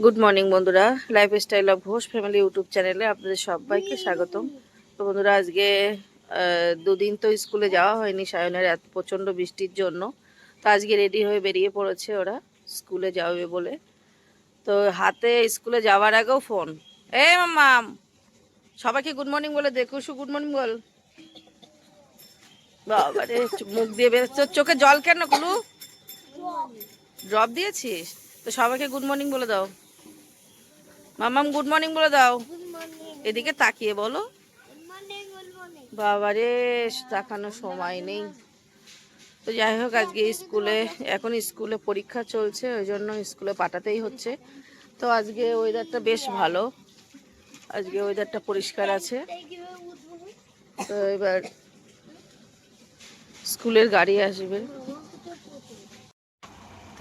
Good morning বন্ধুরা। Lifestyle of Ghosh family YouTube চ্যানেলে আপনাদের সবাইকে স্বাগতম। তো বন্ধুরা, আজকে দুদিন তো স্কুলে যাওয়া হয়নি সায়নের এত প্রচণ্ড বৃষ্টির জন্য। তো আজকে রেডি হয়ে বেরিয়ে পড়েছে ওরা স্কুলে যাবে বলে। তো হাতে স্কুলে যাওয়ার আগেও ফোন এ মাম সবাইকে গুড মর্নিং বলে দেখুসু গুড মর্নিং বল। বাবারে মুখ দিয়ে বেরোচ্ছে। চোখে জল কেন কুলু? ড্রপ দিয়েছিস? তো সবাইকে গুড মর্নিং বলে দাও। মামাম গুড মর্নিং বলে দাও। এদিকে তাকিয়ে বলো। বাবা বাবারে তাকানো সময় নেই। তো যাই হোক আজকে স্কুলে এখন স্কুলে পরীক্ষা চলছে ওই জন্য স্কুলে পাঠাতেই হচ্ছে। তো আজকে ওয়েদারটা বেশ ভালো। আজকে ওয়েদারটা পরিষ্কার আছে। তো এবার স্কুলের গাড়ি আসবে।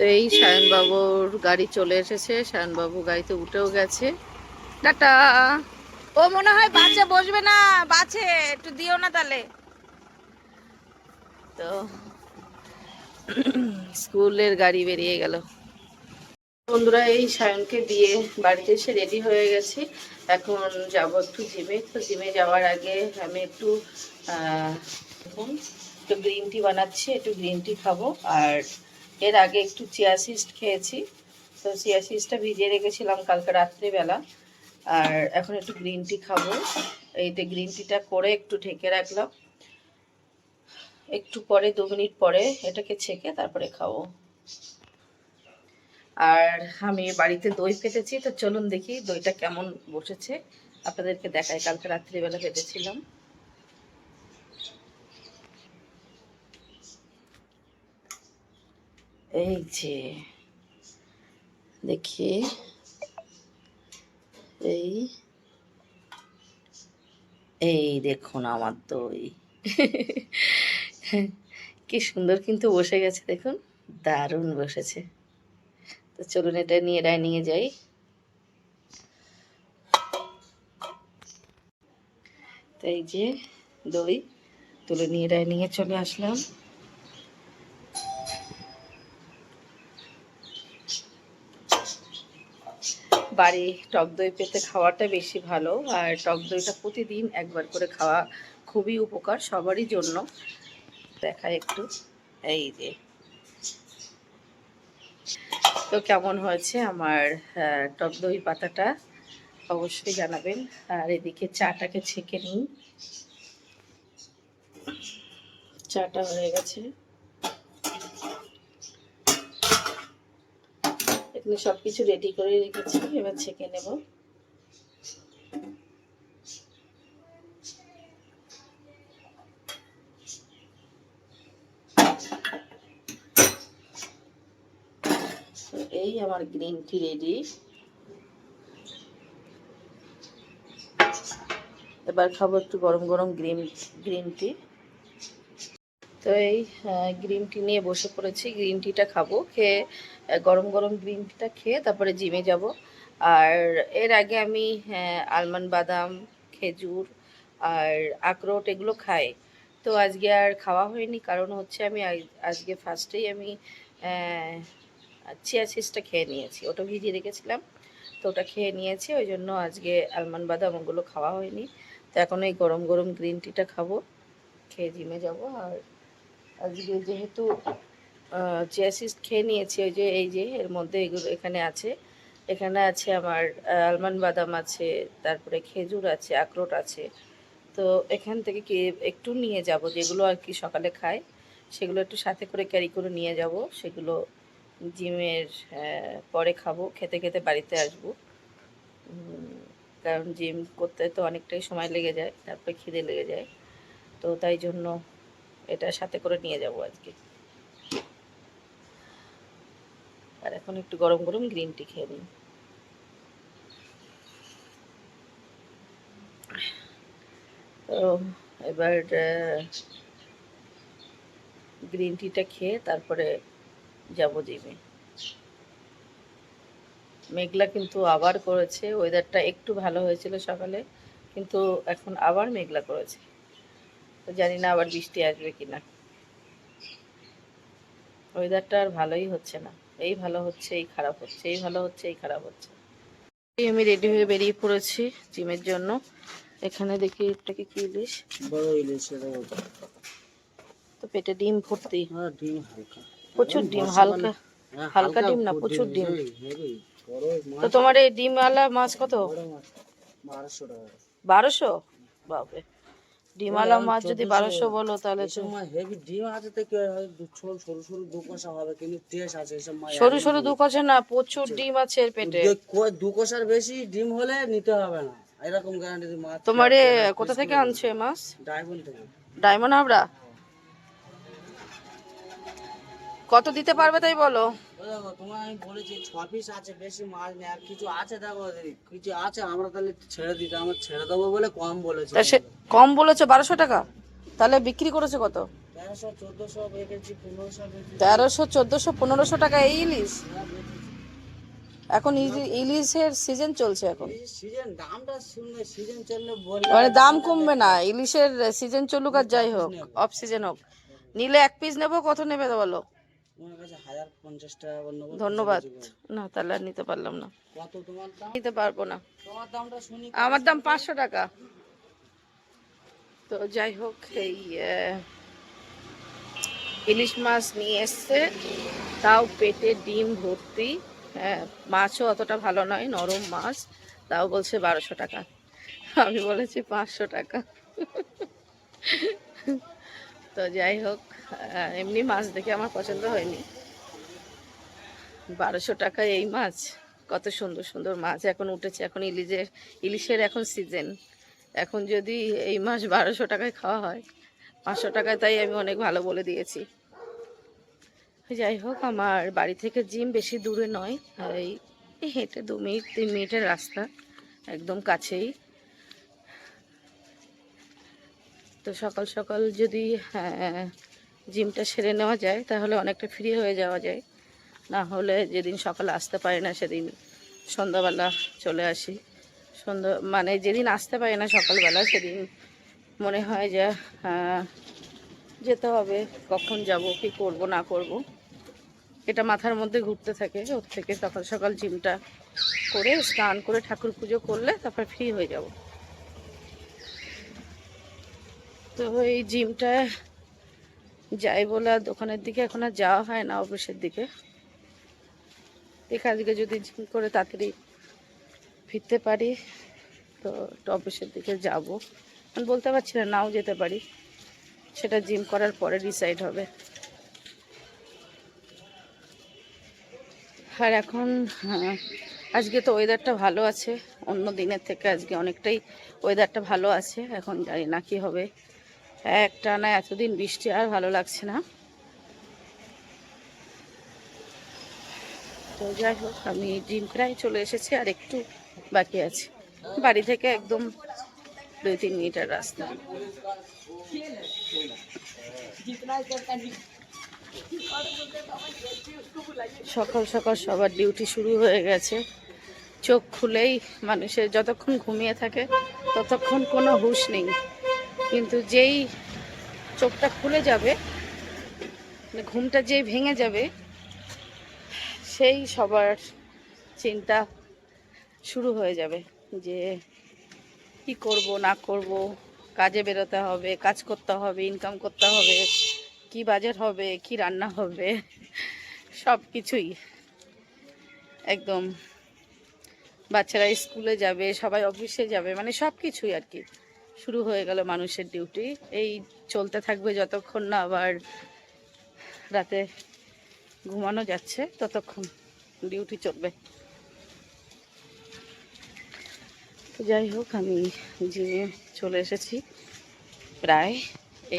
তো এই সায়নবাবুর গাড়ি চলে এসেছে। সায়নবাবু গাড়িতে উঠেও গেছে। টাটা। ও মনে হয় বাচ্চা বসবে না। বাছে একটু দিও না তাহলে। তো স্কুলের গাড়ি বেরিয়ে গেল। বন্ধুরা এই সায়নকে দিয়ে বাড়িতে এসে রেডি হয়ে গেছি। এখন যাব একটু জিমে। তো জিমে যাওয়ার আগে আমি একটু একটু গ্রিন টি বানাচ্ছি একটু গ্রিন টি খাব। আর এর আগে একটু চিয়া সিস্ট খেয়েছি। তো চিয়া সিস্টটা ভিজিয়ে রেখেছিলাম কালকে রাত্রিবেলা। আর এখন একটু গ্রিন টি খাব। এইতে গ্রিন টিটা করে একটু ঢেকে রাখলাম। একটু পরে, দু মিনিট পরে এটাকে ছেঁকে তারপরে খাব। আর আমি বাড়িতে দই পেতেছি তো চলুন দেখি দইটা কেমন বসেছে। আপনাদেরকে দেখাই, কালকে রাত্রিবেলা পেতেছিলাম এই যে, দেখি। এই এই দেখুন আমার দই। কি সুন্দর কিন্তু বসে গেছে, দেখুন। দারুণ বসেছে। তো চলুন এটা নিয়ে ডাইনিংয়ে যাই। তো এই যে দই তুলে নিয়ে ডাইনিংয়ে চলে আসলাম। বাড়ি টক দই পেতে খাওয়াটা বেশি ভালো, আর টক দইটা প্রতিদিন একবার করে খাওয়া খুবই উপকার সবারই জন্য। দেখায় একটু, এই যে। তো কেমন হয়েছে আমার টক দই পাতাটা? অবশ্যই জানাবেন। আর এদিকে চাটাকে ছেঁকে নিন। চাটা হয়ে গেছে। এখানে সব কিছু রেডি করে রেখেছি, এবার ছেঁকে নেব। এই আমার গ্রিন টি রেডি এবার খাব একটু গরম গরম গ্রিন গ্রিন টি তো এই গ্রিন টি নিয়ে বসে পড়েছি গ্রিন টিটা খাব, খেয়ে গরম গরম গ্রিন টিটা খেয়ে তারপরে জিমে যাব। আর এর আগে আমি আলমন্ড বাদাম, খেজুর আর আখরোট এগুলো খাই। তো আজকে আর খাওয়া হয়নি, কারণ হচ্ছে আমি আজ- আজকে ফার্স্টেই আমি চিয়া সিসটা খেয়ে নিয়েছি। ওটা ভিজিয়ে রেখেছিলাম, তো ওটা খেয়ে নিয়েছি, ওই জন্য আজকে আলমন্ড বাদাম ওগুলো খাওয়া হয়নি। তো এখন এই গরম গরম গ্রিন টিটা খাব, খেয়ে জিমে যাব। আর আজকে যেহেতু চিয়াসিস খেয়ে নিয়েছি, ওই যে, এই যে, এর মধ্যে এগুলো এখানে আছে। এখানে আছে আমার আলমন্ড বাদাম আছে, তারপরে খেজুর আছে, আখরোট আছে। তো এখান থেকে কি একটু নিয়ে যাব, যেগুলো আর কি সকালে খাই, সেগুলো একটু সাথে করে ক্যারি করে নিয়ে যাব। সেগুলো জিমের পরে খাব, খেতে খেতে বাড়িতে আসব। কারণ জিম করতে তো অনেকটাই সময় লেগে যায়, তারপরে খিদে লেগে যায়। তো তাই জন্য এটা সাথে করে নিয়ে যাব আজকে। আর এখন একটু গরম গরম গ্রিন টি খেয়ে নিই। তো এবার গ্রিন টিটা খেয়ে তারপরে যাব জিমে মেঘলা কিন্তু আবার করেছে ওয়েদারটা একটু ভালো হয়েছিল সকালে, কিন্তু এখন আবার মেঘলা করেছে। জানি না আবার বৃষ্টি আসবে কিনা। ওয়েদারটা আর ভালোই হচ্ছে না। এই ভালো হচ্ছে এই খারাপ হচ্ছে এই ভালো হচ্ছে এই খারাপ হচ্ছে। এই আমি রেডি হয়ে বেরিয়ে পড়েছি জিমের জন্য। এখানে দেখি এটাকে কি ইলিশ? বড় ইলিশের তো পেটে ডিম ভর্তি। হ্যাঁ ডিম হালকা। প্রচুর ডিম হালকা হ্যাঁ, হালকা ডিম না, প্রচুর ডিম। তো তোমার এই ডিমওয়ালা মাছ কত? বড় মাছ বারোশো টাকা। বারোশো? বাপরে। ওই মাছ যদি বারোশো বলো তাহলে হেভি ডিম আছে তো কি হয় সরু সরু দু কষা হবে কিন্তু টেস্ট আছে এসব মাছ সরু সরু দু কষা না প্রচুর ডিম আছে এর পেটে। দু- কষার বেশি ডিম হলে নিতে হবে না। এরকম গ্যারান্টি মাছ তোমার কোথা থেকে আনছো এই মাছ? ডায়মন্ড থেকে। ডায়মন্ড হাবড়া? কত দিতে পারবে তাই বলো? দেখো তোমার আমি বলেছি ছ পিস আছে বেশি নেই আর কিছু আছে দেখো কিছু আছে আমরা তাহলে ছেড়ে দিতে আমরা ছেড়ে দেবো বলে কম বলেছি। সে কম বলেছ বারোশো টাকা? তাহলে বিক্রি করেছ কত? তেরোশো চোদ্দশো পনেরোশো টাকা এই ইলিশ? এখন ইলি- ইলিশের সিজন চলছে এখন। সিজন দামটা শুনলে সিজন চললে মানে দাম কমবে। না ইলিশের সিজন চলুক আর যাই হোক অফ সিজন হোক। নিলে এক পিস নেব কত নেবে বলো? ধন্যবাদ। না তাহলে আর নিতে পারলাম না। নিতে পারব না। আমার দাম পাঁচশো টাকা। তো যাই হোক এই ইলিশ মাছ নিয়ে এসছে। তাও পেটে ডিম ভর্তি। হ্যাঁ মাছও অতটা ভালো নয় নরম মাছ। তাও বলছে বারোশো টাকা। আমি বলেছি পাঁচশো টাকা। তো যাই হোক এমনি মাছ দেখে আমার পছন্দ হয়নি। বারোশো টাকা এই মাছ, কত সুন্দর সুন্দর মাছ। এখন উঠেছে, এখন ইলিশের ইলিশের এখন সিজন এখন যদি এই মাছ বারোশো টাকায় খাওয়া হয়, পাঁচশো টাকায় তাই আমি অনেক ভালো বলে দিয়েছি। যাই হোক, আমার বাড়ি থেকে জিম বেশি দূরে নয় এই হেঁটে দু মিনিট, তিন মিনিটের রাস্তা, একদম কাছেই। তো সকাল সকাল যদি হ্যাঁ, জিমটা সেরে নেওয়া যায় তাহলে অনেকটা ফ্রি হয়ে যাওয়া যায়। না হলে যেদিন সকালে আসতে পারি না সেদিন সন্ধ্যাবেলা চলে আসি। সন্ধ্যা মানে যেদিন আসতে পারি না সকালবেলা সেদিন মনে হয় যে যেতে হবে কখন যাব কি করব না করব। এটা মাথার মধ্যে ঘুরতে থাকে। ওর থেকে সকাল সকাল জিমটা করে স্নান করে ঠাকুর পুজো করলে তারপর ফ্রি হয়ে যাব। তো এই জিমটা যাই বলে আর দোকানের দিকে এখন আর যাওয়া হয় না অফিসের দিকে। এখান থেকে যদি জিম করে তাড়াতাড়ি ফিরতে পারি তো অফিসের দিকে যাব। আমি বলতে পারছি না নাও যেতে পারি। সেটা জিম করার পরে ডিসাইড হবে। আর এখন হ্যাঁ, আজকে তো ওয়েদারটা ভালো আছে। অন্য দিনের থেকে আজকে অনেকটাই ওয়েদারটা ভালো আছে। এখন জানি না কি হবে। একটা না এতদিন বৃষ্টি আর ভালো লাগছে না। তো যাই হোক, আমি ডিম প্রায় চলে এসেছি আর একটু বাকি আছে। বাড়ি থেকে একদম দুই তিন মিনিটের রাস্তা। সকাল সকাল সবার ডিউটি শুরু হয়ে গেছে। চোখ খুলেই মানুষের যতক্ষণ ঘুমিয়ে থাকে, ততক্ষণ কোনো হুঁশ নেই। কিন্তু যেই চোখটা খুলে যাবে মানে ঘুমটা যেই ভেঙে যাবে, সেই সবার চিন্তা শুরু হয়ে যাবে যে কি করব, না করব, কাজে বেরোতে হবে, কাজ করতে হবে ইনকাম করতে হবে, কি বাজার হবে, কি রান্না হবে, সব কিছুই একদম বাচ্চারা স্কুলে যাবে, সবাই অফিসে যাবে মানে সব কিছুই আর কি। শুরু হয়ে গেল মানুষের ডিউটি এই চলতে থাকবে যতক্ষণ না আবার রাতে ঘুমানো যাচ্ছে, ততক্ষণ ডিউটি চলবে। তো যাই হোক, আমি জিমে চলে এসেছি। প্রায়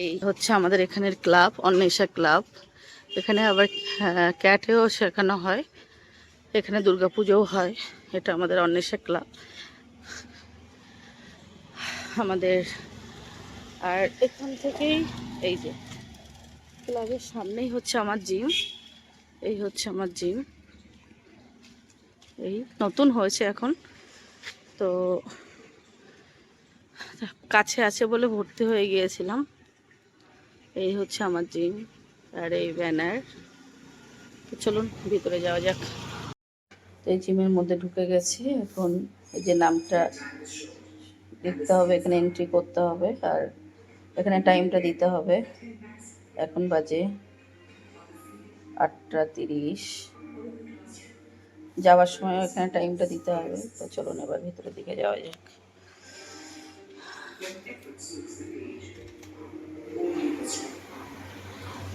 এই হচ্ছে আমাদের এখানের ক্লাব অন্বেষা ক্লাব এখানে আবার ক্যাটেও শেখানো হয়। এখানে দুর্গাপুজোও হয়। এটা আমাদের অন্বেষা ক্লাব আমাদের। আর এখান থেকেই এই যে, ক্লাবের সামনেই হচ্ছে আমার জিম এই হচ্ছে আমার জিম এই নতুন হয়েছে এখন। তো কাছে আছে বলে ভর্তি হয়ে গিয়েছিলাম। এই হচ্ছে আমার জিম আর এই ব্যানার তো চলুন, ভিতরে যাওয়া যাক। তো এই জিমের মধ্যে ঢুকে গেছি। এখন এই যে নামটা লিখতে হবে, এখানে এন্ট্রি করতে হবে আর এখানে টাইমটা দিতে হবে। এখন বাজে আটটা তিরিশ। যাওয়ার সময় এখানে টাইমটা দিতে হবে। তো চলুন এবার ভিতরের দিকে যাওয়া যাক।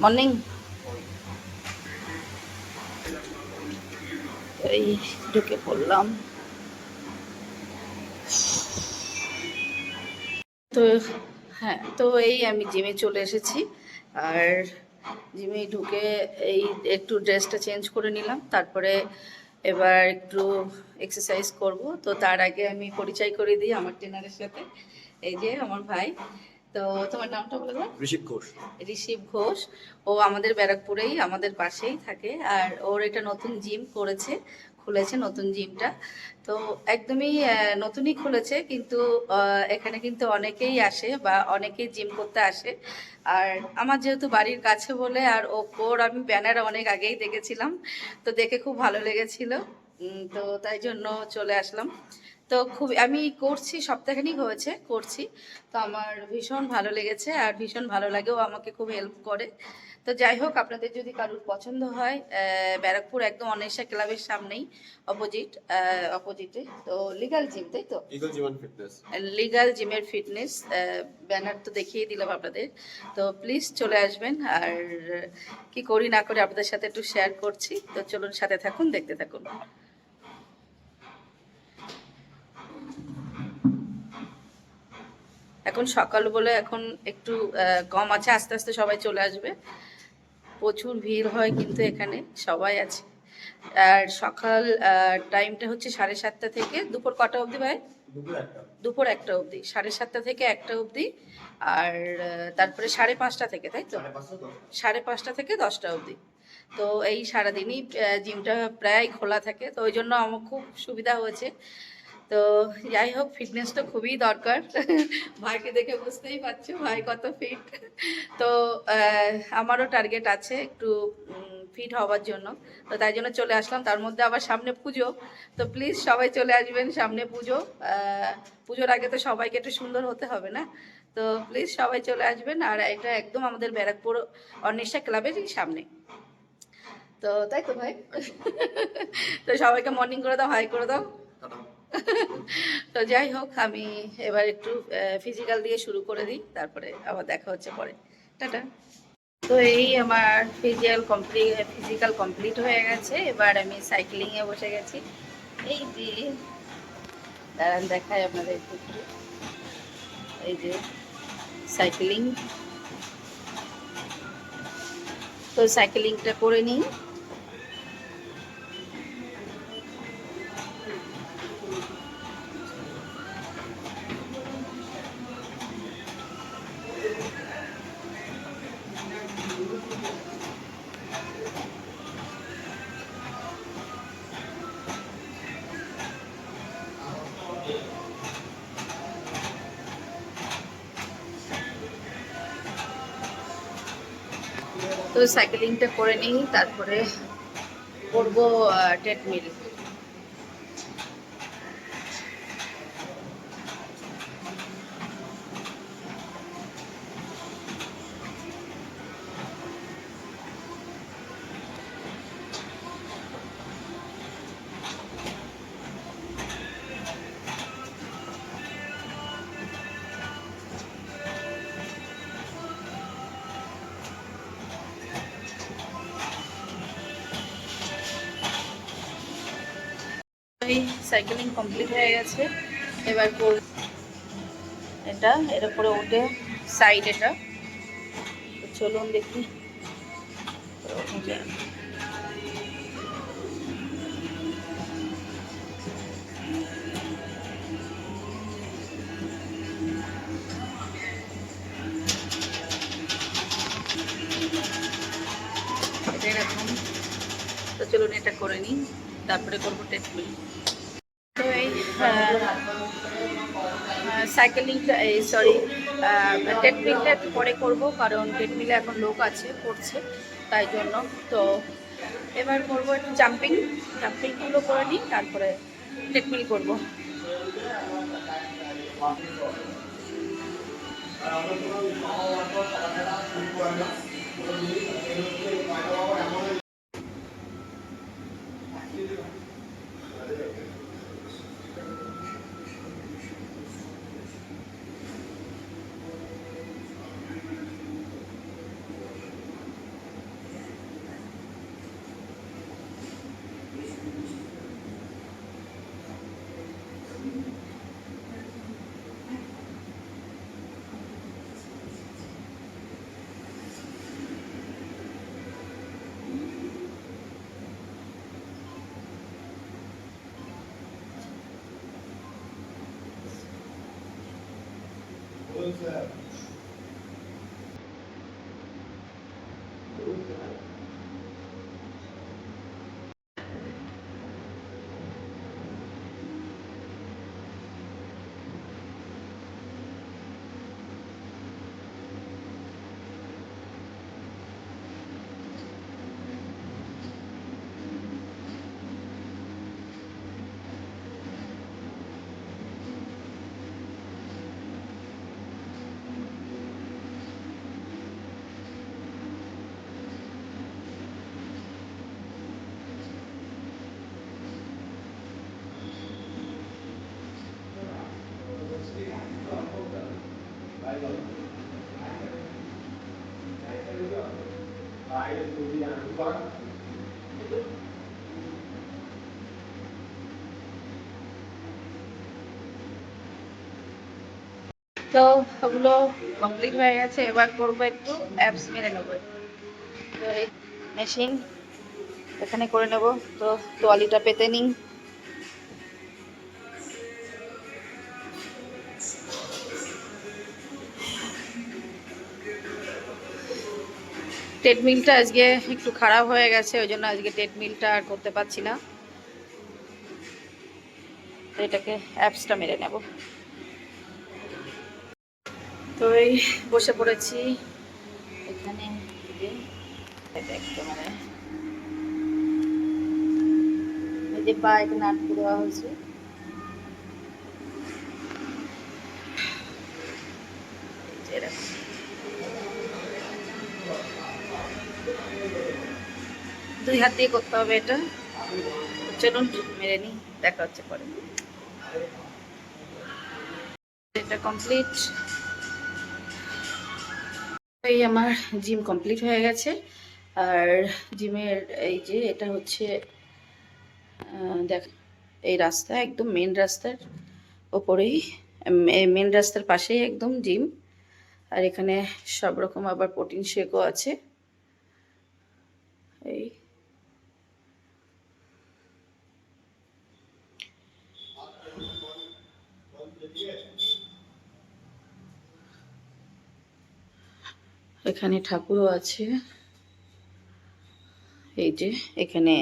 মর্নিং এই ঢুকে পড়লাম। তো হ্যাঁ তো এই আমি জিমে চলে এসেছি। আর জিমে ঢুকে এই একটু ড্রেসটা চেঞ্জ করে নিলাম তারপরে এবার একটু এক্সারসাইজ করব। তো তার আগে আমি পরিচয় করে দিই আমার ট্রেনারের সাথে। এই যে আমার ভাই। তো তোমার নামটা বলে দাও ঋষিক ঘোষ। ঋষিব ঘোষ। ও আমাদের ব্যারাকপুরেই আমাদের পাশেই থাকে। আর ওর এটা নতুন জিম করেছে। খুলেছে নতুন জিমটা। তো একদমই নতুনই খুলেছে কিন্তু এখানে কিন্তু অনেকেই আসে বা অনেকেই জিম করতে আসে। আর আমার যেহেতু বাড়ির কাছে বলে আর ও ওর আমি ব্যানার অনেক আগেই দেখেছিলাম, তো দেখে খুব ভালো লেগেছিল। তো তাই জন্য চলে আসলাম। তো খুব আমি করছি, সপ্তাহখানিক হয়েছে করছি। তো আমার ভীষণ ভালো লেগেছে আর ভীষণ ভালো লাগে ও আমাকে খুব হেল্প করে। তো যাই হোক আপনাদের যদি কারুর পছন্দ হয় ব্যারাকপুর একদম অনেশা ক্লাবের সামনেই অপোজিট অপোজিটে তো লিগাল জিম তাই তো? লিগাল জিমের ফিটনেস ব্যানার তো দেখিয়ে দিলাম আপনাদের। তো প্লিজ চলে আসবেন আর কি করি না করি আপনাদের সাথে একটু শেয়ার করছি। তো চলুন সাথে থাকুন দেখতে থাকুন। এখন সকাল বলে এখন একটু কম আছে আস্তে আস্তে সবাই চলে আসবে। প্রচুর ভিড় হয় কিন্তু এখানে সবাই আছে। আর সকাল টাইমটা হচ্ছে সাড়ে সাতটা থেকে দুপুর কটা অবধি ভাই? দুপুর একটা অবধি। সাড়ে সাতটা থেকে একটা অবধি। আর তারপরে সাড়ে পাঁচটা থেকে তাই তো? সাড়ে পাঁচটা থেকে দশটা অবধি। তো এই সারাদিনই জিমটা প্রায় খোলা থাকে। তো ওই জন্য আমার খুব সুবিধা হয়েছে। তো যাই হোক ফিটনেস তো খুবই দরকার। ভাইকে দেখে বুঝতেই পারছ, ভাই কত ফিট তো আমারও টার্গেট আছে একটু ফিট হওয়ার জন্য। তো তাই জন্য চলে আসলাম। তার মধ্যে আবার সামনে পুজো। তো প্লিজ সবাই চলে আসবেন সামনে পুজো। পুজোর আগে তো সবাইকে একটু সুন্দর হতে হবে না? তো প্লিজ সবাই চলে আসবেন। আর এটা একদম আমাদের ব্যারাকপুর অর্নিশা ক্লাবেরই সামনে। তো তাই তো ভাই? তো সবাইকে মর্নিং করে দাও হাই করে দাও। তো যাই হোক, আমি এবার একটু ফিজিক্যাল দিয়ে শুরু করে দিই, তারপরে আবার দেখা হচ্ছে পরে। টাটা। তো এই আমার ফিজিক্যাল কমপ্লিট ফিজিক্যাল কমপ্লিট হয়ে গেছে। এবার আমি সাইক্লিংয়ে বসে গেছি। এই যে, দাঁড়ান, দেখাই আপনাদের একটু। এই যে সাইক্লিং তো সাইক্লিংটা করে নিই। তো সাইকেলিংটা করে নিই তারপরে করব ট্রেডমিল সাইকেলিং কমপ্লিট হয়ে গেছে। এবার এটা, এর উপরে ওঠে সাইড এটা। চলুন দেখি। এরকম। তো চলুন এটা করে নিই। তারপরে করব এই সাইকেলিংটা এই সরি ট্রেডমিলটা একটু পরে করব, কারণ ট্রেডমিলে এখন লোক আছে করছে তাই জন্য। তো এবার করব একটু জাম্পিং জাম্পিংগুলো করে নিই, তারপরে ট্রেডমিল করব। তো ওগুলো কমপ্লিট হয়ে গেছে, এবার করব একটু অ্যাপস মেরে নেব। তো এই মেশিন এখানে করে নেব, তো তোয়ালিটা পেতে নিই। ট্রেডমিলটা আজকে একটু খারাপ হয়ে গেছে, ওই জন্য আজকে ট্রেডমিলটা আর করতে পারছি না। এটাকে অ্যাপসটা মেরে নেব। তো এই বসে পড়েছি। এখানে মানে এই যে দেওয়া হয়েছে। দুই হাত দিয়ে করতে হবে এটা। চলুন, মেরে নিই, দেখা হচ্ছে পরে। এটা কমপ্লিট এই আমার জিম কমপ্লিট হয়ে গেছে। আর জিমের এই যে এটা হচ্ছে দেখ, এই রাস্তা একদম মেন রাস্তার ওপরেই মেন রাস্তার পাশেই একদম জিম আর এখানে সব রকম আবার প্রোটিন শেকও আছে। এই এখানে ঠাকুরও আছে। এই যে, এখানে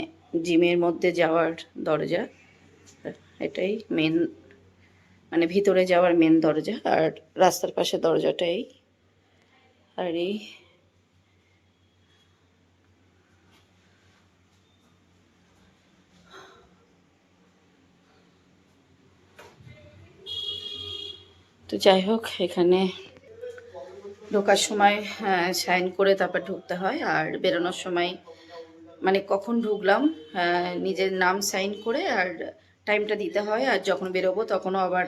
জিমের মধ্যে যাওয়ার দরজা। এটাই মেন মানে ভিতরে যাওয়ার মেন দরজা, আর রাস্তার পাশে দরজাটাই। আর এই তো যাই হোক, এখানে ঢোকার সময় সাইন করে তারপর ঢুকতে হয়। আর বেরোনোর সময় মানে কখন ঢুকলাম আহ, নিজের নাম সাইন করে আর টাইমটা দিতে হয়। আর যখন বেরোবো তখনও আবার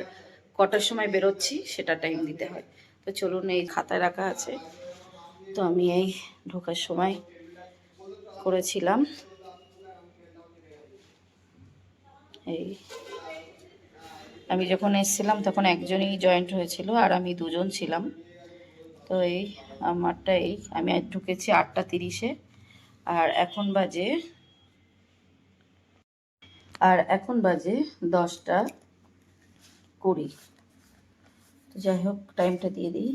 কটার সময় বেরোচ্ছি সেটা টাইম দিতে হয়। তো চলুন এই খাতায় রাখা আছে। তো আমি এই ঢোকার সময় করেছিলাম। এই আমি যখন এসেছিলাম তখন একজনই জয়েন্ট হয়েছিল আর আমি দুজন ছিলাম। তো এই আমারটা এই, আমি ঢুকেছি আটটা তিরিশে। আর এখন বাজে, আর এখন বাজে দশটা কুড়ি। তো যাই হোক টাইমটা দিয়ে দিই।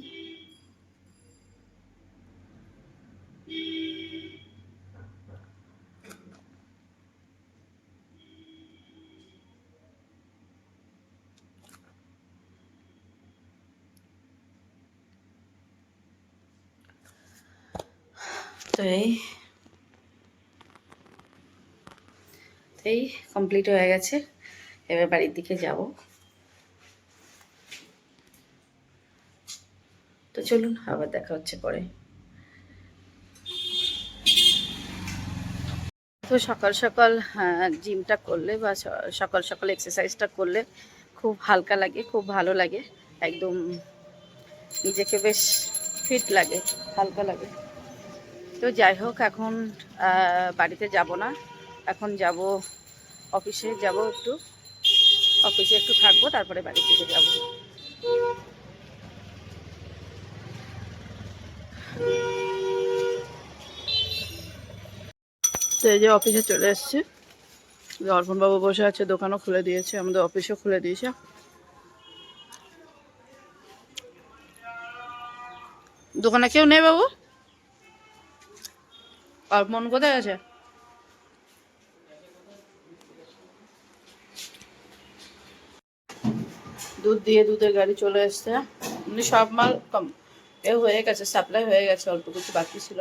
এই এই কমপ্লিট হয়ে গেছে। এবার বাড়ির দিকে যাব। তো চলুন, আবার দেখা হচ্ছে পরে। তো সকাল সকাল জিমটা করলে বা সকাল সকাল এক্সারসাইজটা করলে খুব হালকা লাগে, খুব ভালো লাগে। একদম নিজেকে বেশ ফিট লাগে, হালকা লাগে। তো যাই হোক, এখন বাড়িতে যাব না। এখন যাব অফিসে, যাব একটু। অফিসে একটু থাকব, তারপরে বাড়ির দিকে যাব। তো এই যে অফিসে চলে এসছে। অর্পণ বাবু বসে আছে, দোকানও খুলে দিয়েছে, আমাদের অফিসও খুলে দিয়েছে। দোকানে কেউ নেই বাবু? অর্পণ কোথায় আছে? দুধ দিয়ে দুধের গাড়ি চলে এসছে। সব মাল কম এ হয়ে গেছে সাপ্লাই হয়ে গেছে অল্প কিছু বাকি ছিল।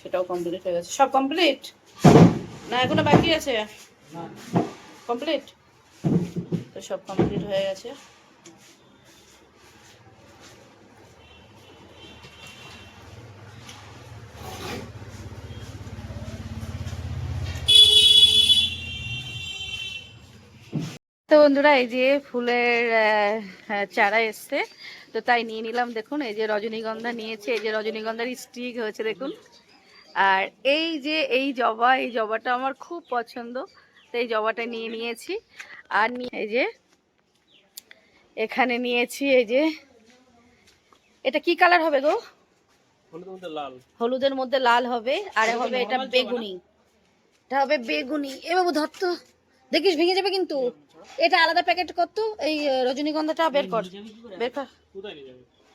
সেটাও কমপ্লিট হয়ে গেছে। সব কমপ্লিট না এখনও বাকি আছে? কমপ্লিট তো সব কমপ্লিট হয়ে গেছে। তো বন্ধুরা এই যে ফুলের হ্যাঁ, চারা এসছে। তো তাই নিয়ে নিলাম দেখুন এই যে রজনীগন্ধা নিয়েছে এই যে রজনীগন্ধার স্টিক হয়েছে দেখুন। আর এই যে এই জবা এই জবাটা আমার খুব পছন্দ তো এই জবাটা নিয়ে নিয়েছি। আর নিয়ে এই যে এখানে নিয়েছি এই যে এটা কি কালার হবে গো? হলুদের মধ্যে লাল। হবে আর হবে এটা বেগুনি। এটা হবে বেগুনি। এ বাবু ধর তো দেখিস ভেঙে যাবে কিন্তু। এটা আলাদা প্যাকেট কর তো এই রজনীগন্ধাটা বের কর। বের কর।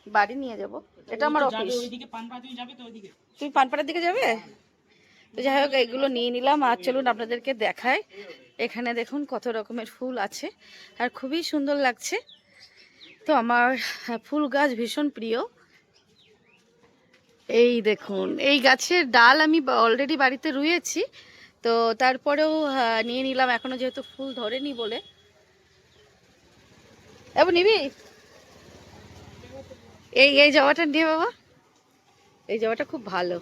বাড়ি নিয়ে যাব। এটা আমার অফিস তুমি পানপাড়ার দিকে যাবে? তো যাই হোক এগুলো নিয়ে নিলাম। আর চলুন আপনাদেরকে দেখাই। এখানে দেখুন কত রকমের ফুল আছে। আর খুবই সুন্দর লাগছে। তো আমার ফুল গাছ ভীষণ প্রিয়। এই দেখুন এই গাছের ডাল আমি অলরেডি বাড়িতে রুয়েছি। তো তারপরেও আহ, নিয়ে নিলাম। এখনও যেহেতু ফুল ধরেনি বলে। এবার নিবি? এই এই জবাটা নিয়ে বাবা। এই জবাটা খুব ভালো।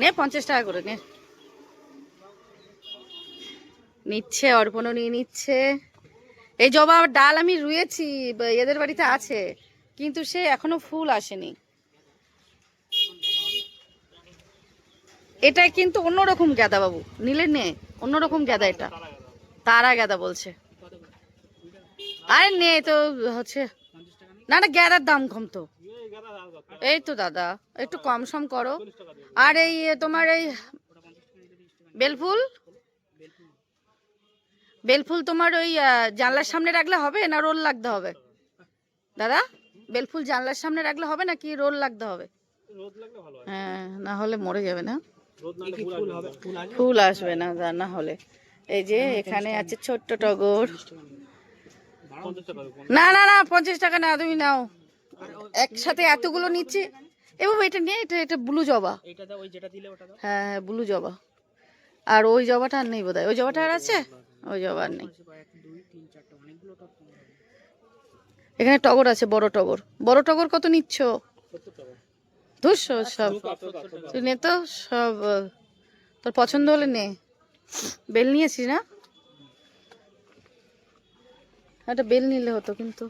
নে, পঞ্চাশ টাকা করে, নে। নিচ্ছে, অর্পণও নিয়ে নিচ্ছে। এই জবা ডাল আমি রুয়েছি এদের বাড়িতে আছে, কিন্তু সে এখনও ফুল আসেনি। এটা কিন্তু অন্যরকম গাদা বাবু। নিলে নে, অন্যরকম গাদা এটা। তারা গাদা বলছে। আরে নে তো হচ্ছে না না গ্যাদার দাম কম তো এই তো দাদা, একটু কম সম করো। আর এই তোমার এই বেলফুল? বেলফুল তোমার ওই জানলার সামনে রাখলে হবে না রোল লাগতে হবে? দাদা, বেলফুল জানলার সামনে রাখলে হবে না কি রোল লাগতে হবে? হ্যাঁ না হলে মরে যাবে না। ফুল আসবে না না হলে। এই যে এখানে আছে ছোট্ট টগর। না না না পঞ্চাশ টাকা না তুমি নাও। একসাথে এতগুলো নিচ্ছে। এ বাবা এটা নিয়ে এটা এটা ব্লু জবা। হ্যাঁ হ্যাঁ ব্লু জবা। আর ওই জবাটা আর নেই বোধ ওই জবাটা আর আছে? ওই জবা আর নেই। এখানে টগর আছে বড় টগর। বড় টগর কত নিচ্ছ? দুশো সব। তুই নে তো সব তোর পছন্দ হলে নে। বেল নিয়েছিস না? একটা বেল নিলে হতো কিন্তু।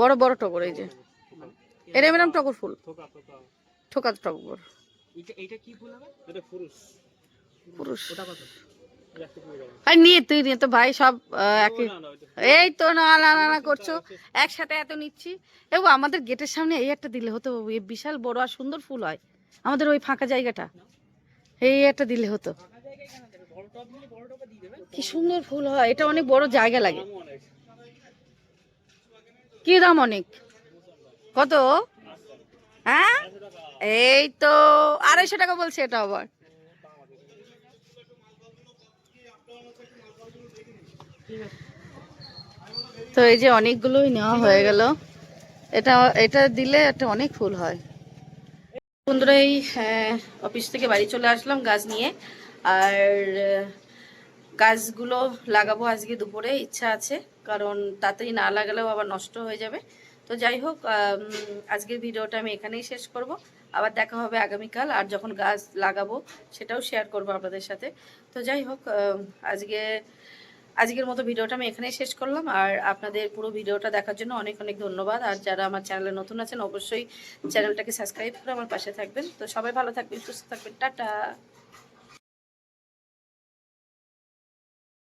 বড় বড় টগর এই যে। এটা এরকম টগর ফুল। ঠোকা টগর। পুরুষ। আর নিয়ে তুই নিয়ে তো ভাই সব একই। এই তো না না না না করছ। একসাথে এত নিচ্ছি। এবং আমাদের গেটের সামনে এই একটা দিলে হতো বাবু, বিশাল বড় আর সুন্দর ফুল হয়। আমাদের ওই ফাঁকা জায়গাটা। এই একটা দিলে হতো। কি সুন্দর ফুল হয়, এটা অনেক বড় জায়গা লাগে। কি দাম অনেক? কত? হ্যাঁ? এই তো, আড়াইশো টাকা বলছে এটা আবার। তো এই যে অনেকগুলোই নেওয়া হয়ে গেল। এটা এটা দিলে একটা অনেক ফুল হয়। বন্ধুরা, এই অফিস থেকে বাড়ি চলে আসলাম গাছ নিয়ে। আর গাছগুলো লাগাবো আজকে দুপুরে, ইচ্ছা আছে। কারণ তাড়াতাড়ি না লাগালেও আবার নষ্ট হয়ে যাবে। তো যাই হোক আজকের ভিডিওটা আমি এখানেই শেষ করব। আবার দেখা হবে আগামীকাল, আর যখন গাছ লাগাবো সেটাও শেয়ার করব আপনাদের সাথে। তো যাই হোক আজকে, আজকের মতো ভিডিওটা আমি এখানেই শেষ করলাম। আর আপনাদের পুরো ভিডিওটা দেখার জন্য অনেক অনেক ধন্যবাদ। আর যারা আমার চ্যানেলে নতুন আছেন, অবশ্যই চ্যানেলটাকে সাবস্ক্রাইব করে আমার পাশে থাকবেন। তো সবাই ভালো থাকবেন, সুস্থ থাকবেন। টাটা!